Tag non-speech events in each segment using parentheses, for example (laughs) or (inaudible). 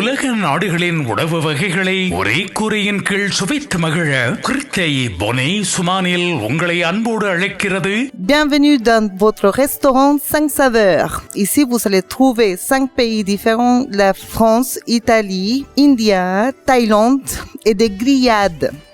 உலக நாடுகளின் உணவு வகைகளை ஒரே கூரையின் கீழ் சுவைத்து மகிழ கிருத்தை பொனே சுமானில் உங்களை அன்போடு அழைக்கிறது Bienvenue dans votre restaurant 5 saveurs. Ici, vous allez trouver 5 pays différents, la France, Italie, India, Thaïlande et des grillades.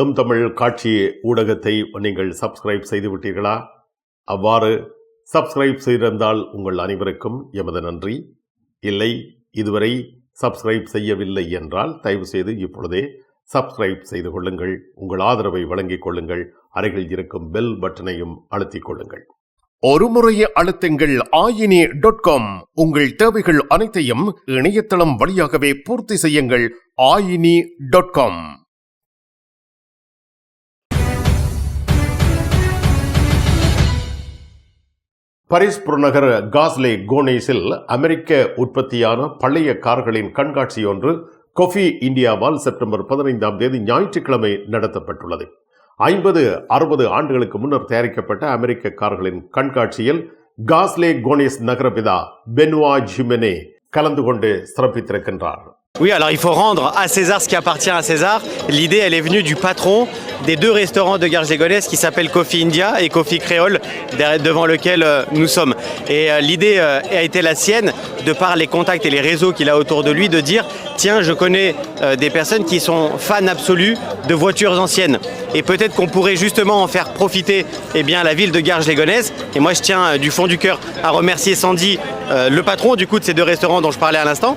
M Tamil காட்சி ஊடகத்தை நீங்கள் சப்ஸ்கிரைப் செய்து விட்டீர்களா அவ்வாறு சப்ஸ்கிரைப் செய்திருந்தால் உங்கள் அனைவருக்கும் எமது நன்றி. இல்லை இதுவரை சப்ஸ்கிரைப் செய்யவில்லை என்றால் தயவு செய்து இப்பொழுதே சப்ஸ்கிரைப் செய்து கொள்ளுங்கள். உங்கள் ஆதரவை வழங்கிக் கொள்ளுங்கள். அருகில் இருக்கும் பெல் பட்டனையும் அழுத்திக் கொள்ளுங்கள். ஒரு முறைய அழுத்துங்கள் ஆயினி டாட் காம் உங்கள் தேவைகள் அனைத்தையும் இணையதளம் வழியாகவே பூர்த்தி செய்யுங்கள். ஆயினி டாட் காம் பரிஸ் புறநகர் காஸ்லே கோனேஸில் அமெரிக்க உற்பத்தியான பழைய கார்களின் கண்காட்சி ஒன்று கொஃபி இந்தியாவால் செப்டம்பர் பதினைந்தாம் தேதி ஞாயிற்றுக்கிழமை நடத்தப்பட்டுள்ளது. ஐம்பது அறுபது ஆண்டுகளுக்கு முன்னர் தயாரிக்கப்பட்ட அமெரிக்க கார்களின் கண்காட்சியில் காஸ்லே கோனேஸ் நகரபிதா பென்வா ஜிமெனே கலந்து கொண்டு சிறப்பித்திருக்கின்றார். Oui, alors il faut rendre à César ce qui appartient à César. L'idée, elle est venue du patron des deux restaurants de Gare Gonesse qui s'appellent Coffee India et Coffee Créole, devant lequel euh, nous sommes. Et euh, l'idée euh, a été la sienne, de par les contacts et les réseaux qu'il a autour de lui, de dire tiens, je connais des personnes qui sont fans absolus de voitures anciennes. Et peut-être qu'on pourrait justement en faire profiter eh bien, la ville de Garges-les-Gonesse. Et moi, je tiens du fond du cœur à remercier Sandy, le patron du coup de ces deux restaurants dont je parlais à l'instant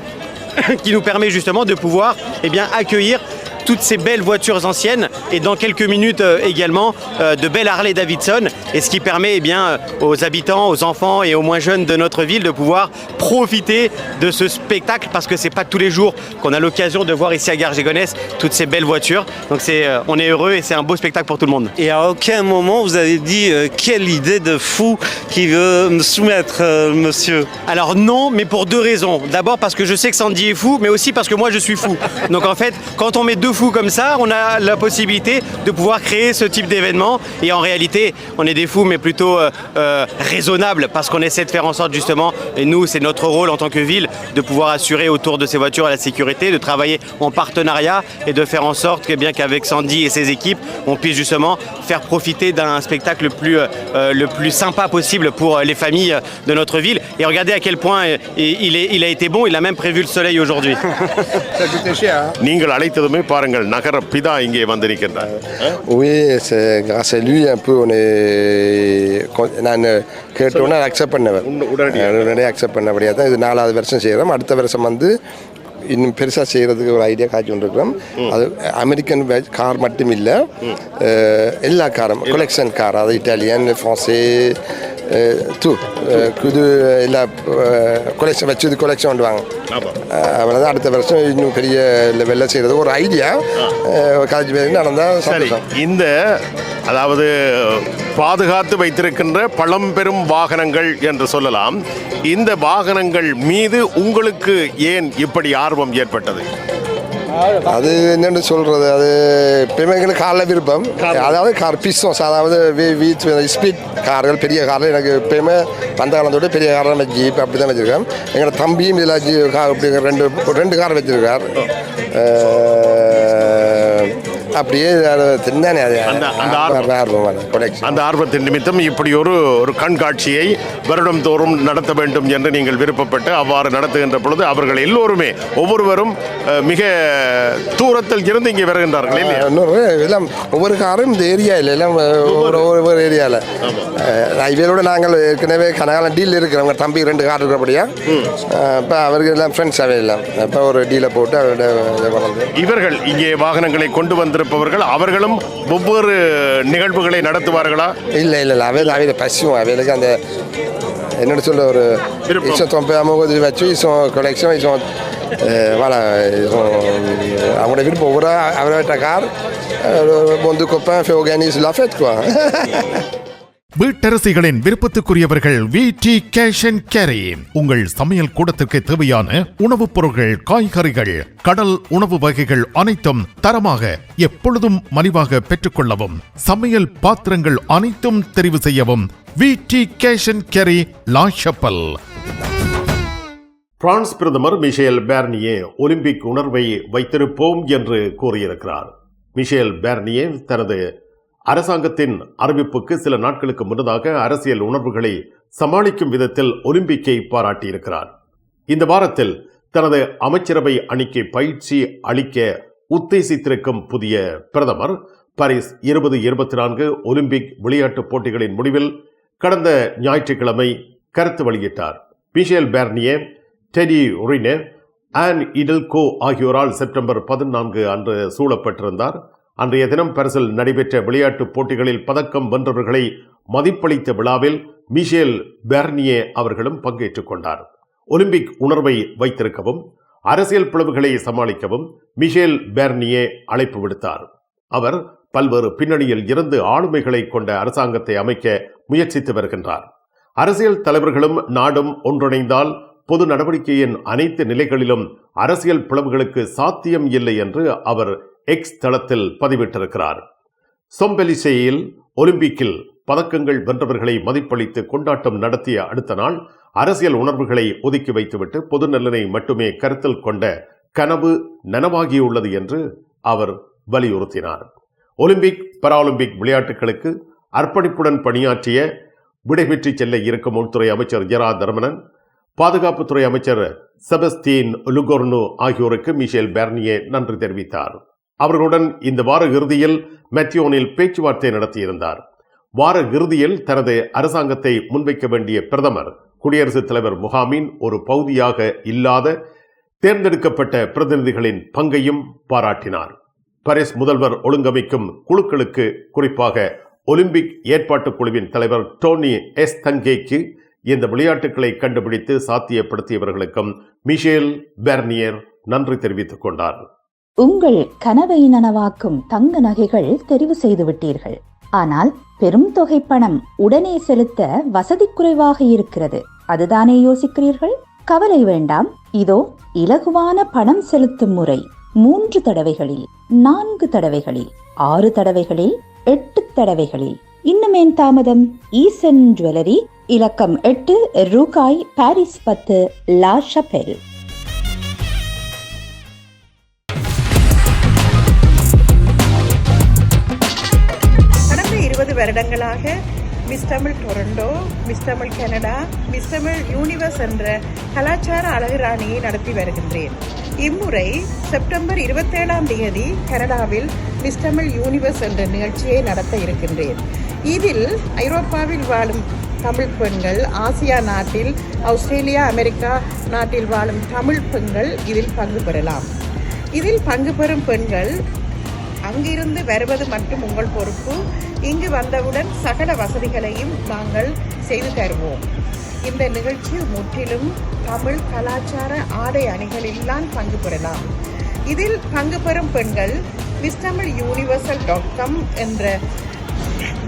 (laughs) qui nous permet justement de pouvoir eh bien, accueillir toutes ces belles voitures anciennes et dans quelques minutes euh, également euh, de belles Harley Davidson et ce qui permet eh bien, euh, aux habitants, aux enfants et aux moins jeunes de notre ville de pouvoir profiter de ce spectacle parce que c'est pas tous les jours qu'on a l'occasion de voir ici à Garges-Gonesse toutes ces belles voitures. Donc c'est, on est heureux et c'est un beau spectacle pour tout le monde. Et à aucun moment vous avez dit euh, quelle idée de fou qui veut me soumettre, euh, monsieur. Alors non, mais pour deux raisons. D'abord parce que je sais que Sandy est fou, mais aussi parce que moi je suis fou. Donc en fait, quand on met deux comme ça, on a la possibilité de pouvoir créer ce type d'événement. Et en réalité, on est des fous, mais plutôt euh, euh, raisonnables, parce qu'on essaie de faire en sorte justement, et nous, c'est notre rôle en tant que ville, de pouvoir assurer autour de ces voitures la sécurité, de travailler en partenariat et de faire en sorte que bien qu'avec Sandy et ses équipes, on puisse justement faire profiter d'un spectacle le plus, euh, le plus sympa possible pour les familles de notre ville. Et regardez à quel point il, est, il a été bon, il a même prévu le soleil aujourd'hui. (laughs) Ça coûtait cher. Hein பாருங்கள் நகர பிதா இங்கே வந்திருக்கின்றார். Oui, c'est grâce à lui un peu on est நான் கேட்டோன்னே accept பண்ணவர். உடனே- உடனடியா? உடனடியாக அக்செப்ட் பண்ணபடியாக தான் இது நாலாவது வருஷம் செய்கிறோம் அடுத்த வருஷம் வந்து இன்னும் பெருசாக செய்கிறதுக்கு ஒரு ஐடியா காய்ச்சி கொண்டிருக்கிறோம். அது அமெரிக்கன் கார் மட்டும் இல்லை எல்லா காரும் கொலெக்ஷன் கார் அது இட்டாலியன் ஃப்ரான்ஸே டூ இது எல்லா கொலெக்ஷன் வச்சது கொலெக்ஷன் பண்ணுவாங்க அவ்வளோதான் அடுத்த வருஷம் இன்னும் பெரிய லெவலில் செய்கிறது ஒரு ஐடியா காலேஜ் பேர் நடந்தால் சரி. இந்த அதாவது பாதுகாத்து வைத்திருக்கின்ற பழம்பெரும் வாகனங்கள் என்று சொல்லலாம். இந்த வாகனங்கள் மீது உங்களுக்கு ஏன் இப்படி ஆர்வம் ஏற்பட்டது? அது என்னன்னு சொல்றது அது எப்பயுமே எங்களுக்கு காரில் விருப்பம் அதாவது கார் பிஸ்டோஸ் அதாவது வீட் ஸ்பீட் கார்கள் பெரிய காரில் எனக்கு எப்பயுமே அந்த காலத்தோட பெரிய காரெல்லாம் வச்சு ஜீப் அப்படி தான் வச்சுருக்கேன் எங்களோட தம்பியும் இதில் ஜீ கார் அப்படி ரெண்டு ரெண்டு கார் வச்சுருக்கார். அப்படியே அது தின்னானே அது. அந்த- அந்த ஆர்வம். அந்த ஆர்வத்தின் நிமித்தம் இப்படி ஒரு ஒரு கண்காட்சியை வருடம் தோறும் நடத்த வேண்டும் என்று நீங்கள் விருப்பப்பட்டு அவ்வாறு நடத்துகின்ற பொழுது அவர்கள் எல்லோருமே ஒவ்வொருவரும் மிக தூரத்தில் இருந்து இங்கே வருகின்றார்கள் இன்னொரு எல்லாம் ஒவ்வொரு காரும் இந்த ஏரியாவில் எல்லாம் ஒவ்வொரு ஒவ்வொரு ஏரியாவில் இவரோட நாங்கள் ஏற்கனவே கனகாலம் டீல் இருக்கிறவங்க தம்பி ரெண்டு கார் இருக்கிறபடியா? இப்போ அவருக்கு எல்லாம் ஃப்ரெண்ட்ஸாகவே எல்லாம். இப்போ ஒரு டீலை போட்டு அவரோட இவர்கள் இங்கே வாகனங்களை கொண்டு வந்திருப்பவர்கள் அவர்களும் ஒவ்வொரு நிகழ்வுகளை நடத்துவார்களா இல்லை இல்லை இல்லை அவையில் அவையில் பசுவும் அவைகளுக்கு அந்த என்னோட சொல்ல ஒரு விருப்பம். Euh, voilà, ils ont, à mon avis, pour vrai, avec ta carte, euh, mon deux copains fait organiser la fête, quoi. வீட்டரசிகளின் விருப்பத்துக்குரியவர்கள் V. T. Cash and carry. உங்கள் சமையல் கூடத்திற்கு தேவையான உணவுப் பொருட்கள் காய்கறிகள் கடல் உணவு வகைகள் அனைத்தும் தரமாக எப்பொழுதும் மலிவாக பெற்றுக்கொள்ளவும் சமையல் பாத்திரங்கள் அனைத்தும் தெரிவு செய்யவும் V. T. Cash and carry La Chapelle France பிரதமர் மிஷேல் பேர்னியே ஒலிம்பிக் உணர்வை வைத்திருப்போம் என்று கூறியிருக்கிறார். மிஷேல் பேர்னியே தனது அரசாங்கத்தின் அறிவிப்புக்கு சில நாட்களுக்கு முன்னதாக அரசியல் உணர்வுகளை சமாளிக்கும் விதத்தில் ஒலிம்பிக்கை பாராட்டியிருக்கிறார். இந்த வாரத்தில் தனது அமைச்சரவை அணிக்கு பயிற்சி அளிக்க உத்தேசித்திருக்கும் புதிய பிரதமர் பாரிஸ் இருபது இருபத்தி நான்கு ஒலிம்பிக் விளையாட்டுப் போட்டிகளின் முடிவில் கடந்த ஞாயிற்றுக்கிழமை கருத்து வெளியிட்டார். Michel Barnier Teddy Riner Anne Hidalgo ஆகியோரால் செப்டம்பர் பதினான்கு அன்று சூழப்பட்டிருந்தார். அன்றைய தினம் பரிசில் நடைபெற்ற விளையாட்டுப் போட்டிகளில் பதக்கம் வென்றவர்களை மதிப்பளித்த விழாவில் மிஷேல் பெர்னியே அவர்களும் பங்கேற்றுக் கொண்டார். ஒலிம்பிக் உணர்வை வைத்திருக்கவும் அரசியல் பிளவுகளை சமாளிக்கவும் மிஷேல் பெர்னியே அழைப்பு விடுத்தார். அவர் பல்வேறு பின்னணியில் இருந்து ஆளுமைகளை கொண்ட அரசாங்கத்தை அமைக்க முயற்சித்து வருகின்றார். அரசியல் தலைவர்களும் நாடும் ஒன்றிணைந்தால் பொது நடவடிக்கையின் அனைத்து நிலைகளிலும் அரசியல் பிளவுகளுக்கு சாத்தியம் இல்லை என்று அவர் எக்ஸ் தளத்தில் பதிவிட்டிருக்கிறார். சொம்பெலிசேயில் ஒலிம்பிக்கில் பதக்கங்கள் வென்றவர்களை மதிப்பளித்து கொண்டாட்டம் நடத்திய அடுத்த நாள் அரசியல் உணர்வுகளை ஒதுக்கி வைத்துவிட்டு பொது நலனை மட்டுமே கருத்தில் கொண்ட கனவு நனவாகியுள்ளது என்று அவர் வலியுறுத்தினார். ஒலிம்பிக் பராலிம்பிக் விளையாட்டுகளுக்கு அர்ப்பணிப்புடன் பணியாற்றிய விடைபெற்று செல்ல இருக்கும் உள்துறை அமைச்சர் ஜெரா தர்மனன் பாதுகாப்புத்துறை அமைச்சர் செபஸ்டீன் லுகோர்னு ஆகியோருக்கு மிஷேல் பெர்னியே நன்றி தெரிவித்தார். அவர்களுடன் இந்த வார இறுதியில் மெத்தியோனில் பேச்சுவார்த்தை நடத்தியிருந்தார். வார இறுதியில் தனது அரசாங்கத்தை முன்வைக்க வேண்டிய பிரதமர் குடியரசுத் தலைவர் முகாமின் ஒரு பகுதியாக இல்லாத தேர்ந்தெடுக்கப்பட்ட பிரதிநிதிகளின் பங்கையும் பாராட்டினார். பரிஸ் முதல்வர் ஒழுங்கமைக்கும் குழுக்களுக்கு குறிப்பாக ஒலிம்பிக் ஏற்பாட்டுக் குழுவின் தலைவர் டோனி எஸ் தங்கேக்கு இந்த விளையாட்டுகளை கண்டுபிடித்து சாத்தியப்படுத்தியவர்களுக்கும் மிஷேல் பெர்னியர் நன்றி தெரிவித்துக் கொண்டார். உங்கள் கனவை நனவாக்கும் தங்க நகைகள் தெரிவு செய்து விட்டீர்கள். ஆனால் பெரும் தொகை பணம் உடனே செலுத்த வசதி குறைவாக இருக்கிறது. அதுதானே யோசிக்கிறீர்கள்? கவலை வேண்டாம். இதோ இலகுவான பணம் செலுத்தும் முறை. மூன்று தடவைகளில் நான்கு தடவைகளில் ஆறு தடவைகளில் எட்டு தடவைகளில். இன்னுமேன் தாமதம். ஈசன் ஜுவல்லரி இலக்கம் எட்டு ரூகாய் பாரிஸ் பத்து லா ஷபெல் கடந்த இருபது வருடங்களாக Miss Tamil Toronto Miss Tamil Canada Miss Tamil Universe என்ற கலாச்சார அழகுராணியை நடத்தி வருகின்றேன். இம்முறை செப்டம்பர் இருபத்தேழாம் தேதி கனடாவில் மிஸ் தமிழ் யூனிவர்ஸ் என்ற நிகழ்ச்சியை நடத்த இருக்கின்றேன். இதில் ஐரோப்பாவில் வாழும் தமிழ் பெண்கள் ஆசியா நாட்டில் ஆஸ்திரேலியா அமெரிக்கா நாட்டில் வாழும் தமிழ் பெண்கள் இதில் பங்கு பெறலாம். இதில் பங்கு பெறும் பெண்கள் அங்கிருந்து வருவது மட்டும் உங்கள் பொறுப்பு. இங்கு வந்தவுடன் சகல வசதிகளையும் நாங்கள் செய்து தருவோம். இந்த நிகழ்ச்சி முற்றிலும் தமிழ் கலாச்சார ஆடை அணிகளில்தான் பங்கு பெறலாம். இதில் பங்கு பெறும் பெண்கள் miss Tamil universal dot com என்ற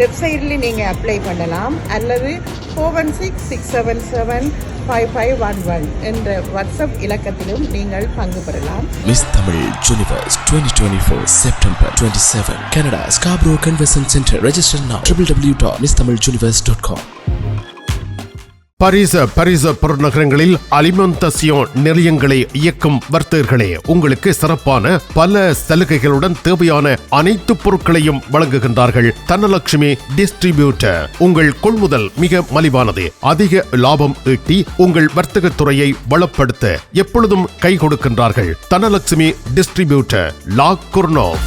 வெப்சைட்லேயும் நீங்கள் அப்ளை பண்ணலாம் அல்லது four one six six seven seven five five one one என்ற வாட்ஸ்அப் இலக்கத்திலும் நீங்கள் பங்கு பெறலாம் miss Tamil universe twenty twenty four September twenty seven Canada Scarborough convention centre register now double W dot miss Tamil universe dot com பரிச பரிச பெருநகரங்களில் அலிமெண்டசியோன் நிலையங்களை இயக்கும் வர்த்தகர்களே உங்களுக்கு சிறப்பான பல சலுகைகளுடன் தேவையான அனைத்து பொருட்களையும் வழங்குகின்றார்கள். தனலட்சுமி டிஸ்ட்ரிபியூட்டர் உங்கள் கொள்முதல் மிக மலிவானது. அதிக லாபம் ஈட்டி உங்கள் வர்த்தக துறையை வளப்படுத்த எப்பொழுதும் கை கொடுக்கின்றார்கள். Dhanalakshmi distributor La Courneuve.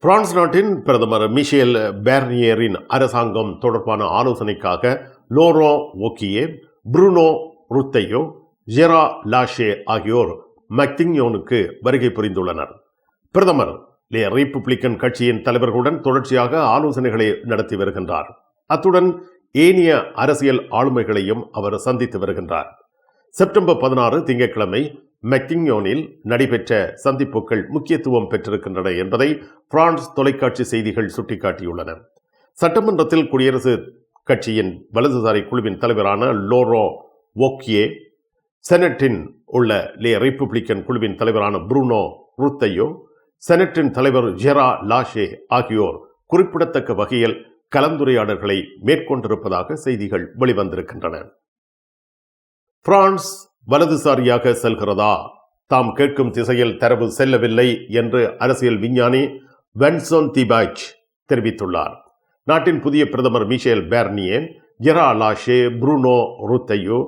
France நாட்டின் பிரதமர் மிஷேல் பேர்னியரின் அரசாங்கம் தொடர்பான ஆலோசனைக்காக லோரோ ஓக்கியே புருனோ ருத்தையோ ஜெரா லாஷே ஆகியோர் மக்திங்யோனுக்கு வருகை புரிந்துள்ளனர். பிரதமர் லே ரிப்பப்ளிக்கன் கட்சியின் தலைவர்களுடன் தொடர்ச்சியாக ஆலோசனைகளை நடத்தி வருகின்றார். அத்துடன் ஏனிய அரசியல் ஆளுமைகளையும் அவர் சந்தித்து வருகின்றார். செப்டம்பர் பதினாறு திங்கட்கிழமை மெக்கிங்யோனில் நடைபெற்ற சந்திப்புகள் முக்கியத்துவம் பெற்றிருக்கின்றன என்பதை பிரான்ஸ் தொலைக்காட்சி செய்திகள் சுட்டிக்காட்டியுள்ளன. சட்டமன்றத்தில் குடியரசு கட்சியின் வலதுசாரி குழுவின் தலைவரான லோரோ ஓக்கியே செனட்டின் உள்ள லே ரிப்பப்ளிக்கன் குழுவின் தலைவரான புருனோ ருத்தையோ செனட்டின் தலைவர் ஜெரா லாஷே ஆகியோர் குறிப்பிடத்தக்க வகையில் கலந்துரையாடல்களை மேற்கொண்டிருப்பதாக செய்திகள் வெளிவந்திருக்கின்றன. பிரான்ஸ் வலதுசாரியாக செல்கிறதா? தாம் கேட்கும் திசையில் தரவு செல்லவில்லை என்று அரசியல் விஞ்ஞானி வென்சோன் திபாச் தெரிவித்துள்ளார். நாட்டின் புதிய பிரதமர் மிஷேல் பேர்னியே ஜெரா லாஷே புருனோ ருத்தையோ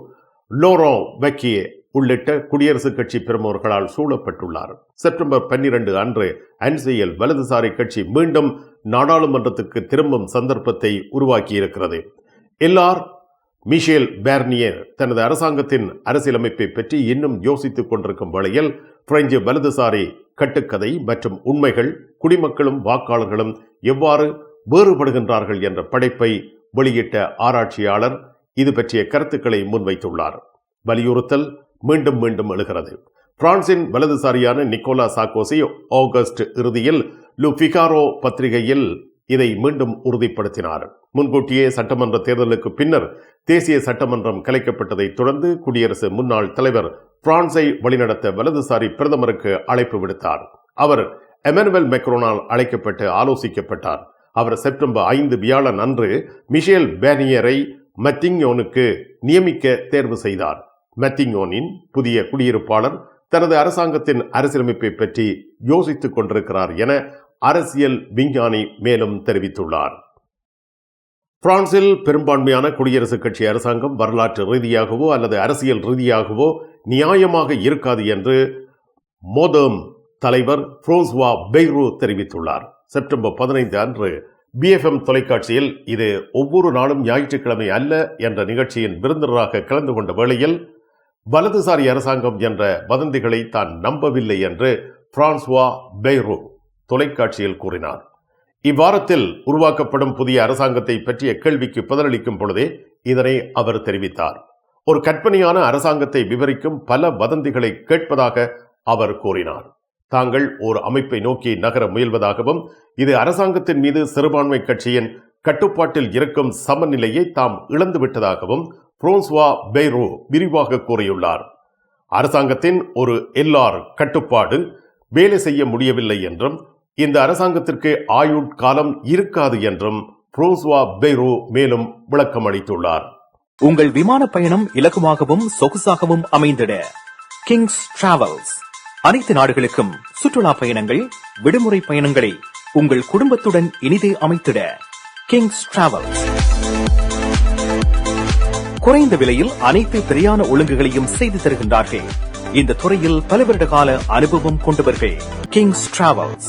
லோரோ வெக்கியே உள்ளிட்ட குடியரசுக் கட்சி பிரமுகர்களால் சூழப்பட்டுள்ளார். செப்டம்பர் பன்னிரண்டு அன்று அன்சியில் வலதுசாரி கட்சி மீண்டும் நாடாளுமன்றத்துக்கு திரும்பும் சந்தர்ப்பத்தை உருவாக்கியிருக்கிறது. எல்லார் மிஷேல் பேர்னியர் தனது அரசாங்கத்தின் அரசியலமைப்பை பற்றி இன்னும் யோசித்துக் கொண்டிருக்கும் வேளையில் பிரெஞ்சு வலதுசாரி கட்டுக்கதை மற்றும் உண்மைகள் குடிமக்களும் வாக்காளர்களும் எவ்வாறு வேறுபடுகின்றார்கள் என்ற படைப்பை வெளியிட்ட ஆராய்ச்சியாளர் இது பற்றிய கருத்துக்களை முன்வைத்துள்ளார். வலியுறுத்தல் மீண்டும் மீண்டும் எழுகிறது. பிரான்சின் வலதுசாரியான நிக்கோலா சாக்கோசி ஆகஸ்ட் இறுதியில் லுபிகாரோ பத்திரிகையில் இதை மீண்டும் உறுதிப்படுத்தினார். முன்கூட்டியே சட்டமன்ற தேர்தலுக்கு பின்னர் தேசிய சட்டமன்றம் கலைக்கப்பட்டதை தொடர்ந்து குடியரசு முன்னாள் தலைவர் பிரான்சை வழிநடத்த வலதுசாரி பிரதமருக்கு அழைப்பு விடுத்தார். அவர் எமனுவல் மெக்ரோனால் அழைக்கப்பட்டு ஆலோசிக்கப்பட்டார். அவர் செப்டம்பர் ஐந்து வியாழன் அன்று மிஷேல் பேனியரை மத்திங்யோனுக்கு நியமிக்க தேர்வு செய்தார். மத்திங்யோனின் புதிய குடியிருப்பாளர் தனது அரசாங்கத்தின் அரசியலமைப்பை பற்றி யோசித்துக் கொண்டிருக்கிறார் என அரசியல் விஞ்ஞானி மேலும் தெரிவித்துள்ளார். பிரான்சில் பெரும்பான்மையான குடியரசுக் கட்சி அரசாங்கம் வரலாற்று ரீதியாகவோ அல்லது அரசியல் ரீதியாகவோ நியாயமாக இருக்காது என்று மோதம் தலைவர் ஃப்ரோஸ்வா பெய்ரோ தெரிவித்துள்ளார். செப்டம்பர் பதினைந்து அன்று பிஎஃப்எம் தொலைக்காட்சியில் இது ஒவ்வொரு நாளும் ஞாயிற்றுக்கிழமை அல்ல என்ற நிகழ்ச்சியின் விருந்தினராக கலந்து கொண்ட வேளையில் வலதுசாரி அரசாங்கம் என்ற வதந்திகளை தான் நம்பவில்லை என்று பிரான்சுவா பெய்ரோ தொலைக்காட்சியில் கூறினார். இவ்வாரத்தில் உருவாக்கப்படும் புதிய அரசாங்கத்தை பற்றிய கேள்விக்கு பதிலளிக்கும் பொழுதே இதனை அவர் தெரிவித்தார். ஒரு கற்பனையான அரசாங்கத்தை விவரிக்கும் பல வதந்திகளை கேட்பதாக அவர் கூறினார். தாங்கள் ஒரு அமைப்பை நோக்கி நகர முயல்வதாகவும் இது அரசாங்கத்தின் மீது சிறுபான்மை கட்சியின் கட்டுப்பாட்டில் இருக்கும் சமநிலையை தாம் இழந்துவிட்டதாகவும் புரோன்ஸ்வா பெய்ரோ விரிவாக கூறியுள்ளார். அரசாங்கத்தின் ஒரு எல்லார் கட்டுப்பாடு வேலை செய்ய முடியவில்லை என்றும் இந்த அரசாங்கத்திற்கு ஆயுட்காலம் இருக்காது என்றும் புரோஸ்வா பெய்ரோ மேலும் விளக்கம் அளித்துள்ளார். உங்கள் விமான பயணம் இலகுவாகவும் சொகுசாகவும் அமைந்திட. Kings Travels. அனைத்து நாடுகளுக்கும் சுற்றுலா பயணங்கள் விடுமுறை பயணங்களை உங்கள் குடும்பத்துடன் இனிதே அமைத்திட கிங்ஸ் டிராவல்ஸ் குறைந்த விலையில் அனைத்து பிரயாண ஒழுங்குகளையும் செய்து தருகின்றார்கள். இந்த துறையில் பல வருட கால அனுபவம் கொண்டவர்கள் கிங்ஸ் டிராவல்ஸ்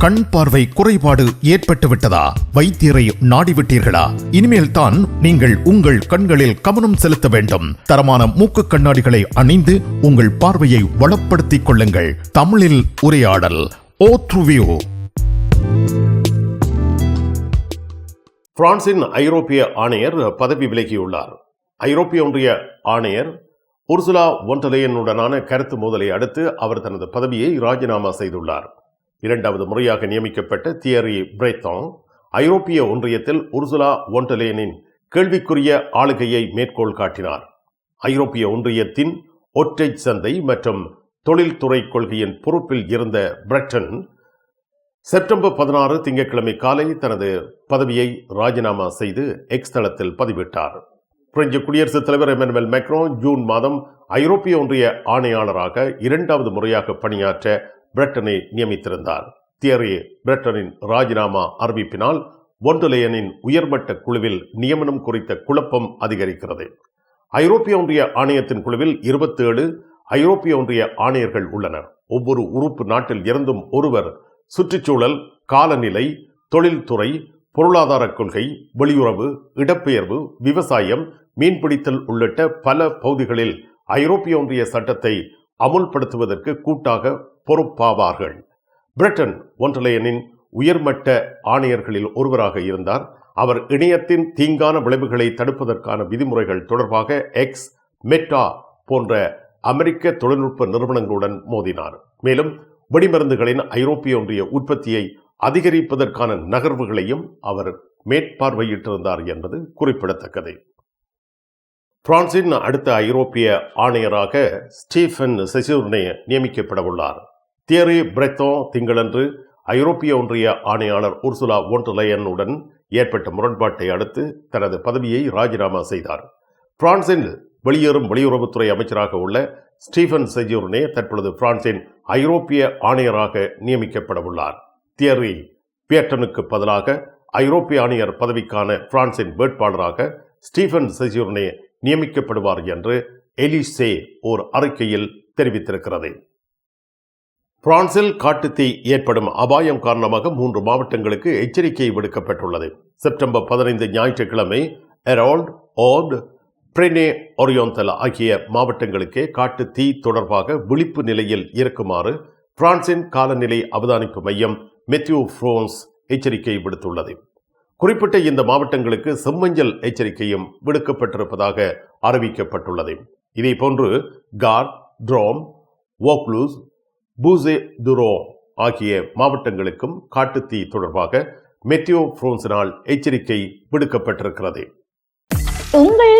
கண் பார்வை குறைபாடு ஏற்பட்டுவிட்டதா? வைத்தியரை நாடிவிட்டீர்களா? இனிமேல் தான் நீங்கள் உங்கள் கண்களில் கவனம் செலுத்த வேண்டும். தரமான மூக்கு கண்ணாடிகளை அணிந்து உங்கள் பார்வையை வளப்படுத்திக் கொள்ளுங்கள். தமிழில் உரையாடல் ஓ பிரான்சின் ஐரோப்பிய ஆணையர் பதவி விலகியுள்ளார். ஐரோப்பிய ஒன்றிய ஆணையர் உர்சுலா ஒன்டலேயனுடனான கருத்து மோதலை அடுத்து அவர் தனது பதவியை ராஜினாமா செய்துள்ளார். இரண்டாவது முறையாக நியமிக்கப்பட்ட தியரி பிரேத்தான் ஐரோப்பிய ஒன்றியத்தில் உர்சுலா ஒன்டலேனின் கேள்விக்குரிய ஆளுகையை மேற்கோள் காட்டினார். ஐரோப்பிய ஒன்றியத்தின் ஒற்றை சந்தை மற்றும் தொழில்துறை கொள்கையின் பொறுப்பில் இருந்த பிரிட்டன் செப்டம்பர் பதினாறு திங்கட்கிழமை காலை தனது பதவியை ராஜினாமா செய்து எக்ஸ் தளத்தில் பதிவிட்டார். பிரெஞ்சு குடியரசுத் தலைவர் எமனுவல் மெக்ரோ ஜூன் மாதம் ஐரோப்பிய ஒன்றிய ஆணையாளராக இரண்டாவது முறையாக பணியாற்ற பிரிட்டனை நியமித்திருந்தார். தியரி பிரிட்டனின் ராஜினாமா அறிவிப்பினால் ஒன்றுலேயனின் உயர்மட்ட குழுவில் நியமனம் குறித்த குழப்பம் அதிகரிக்கிறது. ஐரோப்பிய ஒன்றிய ஆணையத்தின் குழுவில் இருபத்தேழு ஐரோப்பிய ஒன்றிய ஆணையர்கள் உள்ளனர். ஒவ்வொரு உறுப்பு நாட்டில் இருந்தும் ஒருவர் சுற்றுச்சூழல் காலநிலை தொழில்துறை பொருளாதார கொள்கை வெளியுறவு இடப்பெயர்வு விவசாயம் மீன்பிடித்தல் உள்ளிட்ட பல பகுதிகளில் ஐரோப்பிய ஒன்றிய சட்டத்தை அமுல்படுத்துவதற்கு கூட்டாக பொறுப்பாவார்கள். பிரிட்டன் ஒன்றலையனின் உயர்மட்ட ஆணையர்களில் ஒருவராக இருந்தார். அவர் இணையத்தின் தீங்கான விளைவுகளை தடுப்பதற்கான விதிமுறைகள் தொடர்பாக எக்ஸ் மெட்டா போன்ற அமெரிக்க தொழில்நுட்ப நிறுவனங்களுடன் மோதினார். மேலும் வெடிமருந்துகளின் ஐரோப்பிய ஒன்றிய உற்பத்தியை அதிகரிப்பதற்கான நகர்வுகளையும் அவர் மேற்பார்வையிட்டிருந்தார் என்பது குறிப்பிடத்தக்கது. பிரான்சின் அடுத்த ஐரோப்பிய ஆணையராக ஸ்டீஃபன் செசூர்னே நியமிக்கப்பட தியரி பிரெத்தோ திங்களன்று ஐரோப்பிய ஒன்றிய ஆணையாளர் உர்சுலா ஒன்டலையனுடன் ஏற்பட்ட முரண்பாட்டை அடுத்து தனது பதவியை ராஜினாமா செய்தார். பிரான்சின் வெளியேறும் வெளியுறவுத்துறை அமைச்சராக உள்ள ஸ்டீஃபன் செஜூர்னே தற்பொழுது பிரான்சின் ஐரோப்பிய ஆணையராக நியமிக்கப்பட உள்ளார். தியரி பியட்டனுக்கு பதிலாக ஐரோப்பிய ஆணையர் பதவிக்கான பிரான்சின் வேட்பாளராக ஸ்டீஃபன் செஜூர்னே நியமிக்கப்படுவார் என்று எலிசே ஓர் அறிக்கையில் தெரிவித்திருக்கிறது. பிரான்சில் காட்டுத்தீ ஏற்படும் அபாயம் காரணமாக மூன்று மாவட்டங்களுக்கு எச்சரிக்கை விடுக்கப்பட்டுள்ளது. செப்டம்பர் பதினைந்து ஞாயிற்றுக்கிழமை எரால்ட் ஓர்ட் பிரெனே ஒரியோந்தல் ஆகிய மாவட்டங்களுக்கே காட்டு தீ தொடர்பாக விழிப்பு நிலையில் இருக்குமாறு பிரான்சின் காலநிலை அவதானிப்பு மையம் மெத்யூ ஃப்ரோன்ஸ் எச்சரிக்கை விடுத்துள்ளது. குறிப்பிட்ட இந்த மாவட்டங்களுக்கு செம்மஞ்சள் எச்சரிக்கையும் விடுக்கப்பட்டிருப்பதாக அறிவிக்கப்பட்டுள்ளது. இதேபோன்று கார் ட்ரோம் ஓக்லூஸ் பூசே துரோ ஆகிய மாவட்டங்களுக்கும் காட்டுத்தீ தொடர்பாக மெத்தியோ பிரோன்ஸினால் எச்சரிக்கை விடுக்கப்பட்டிருக்கிறது. உங்கள்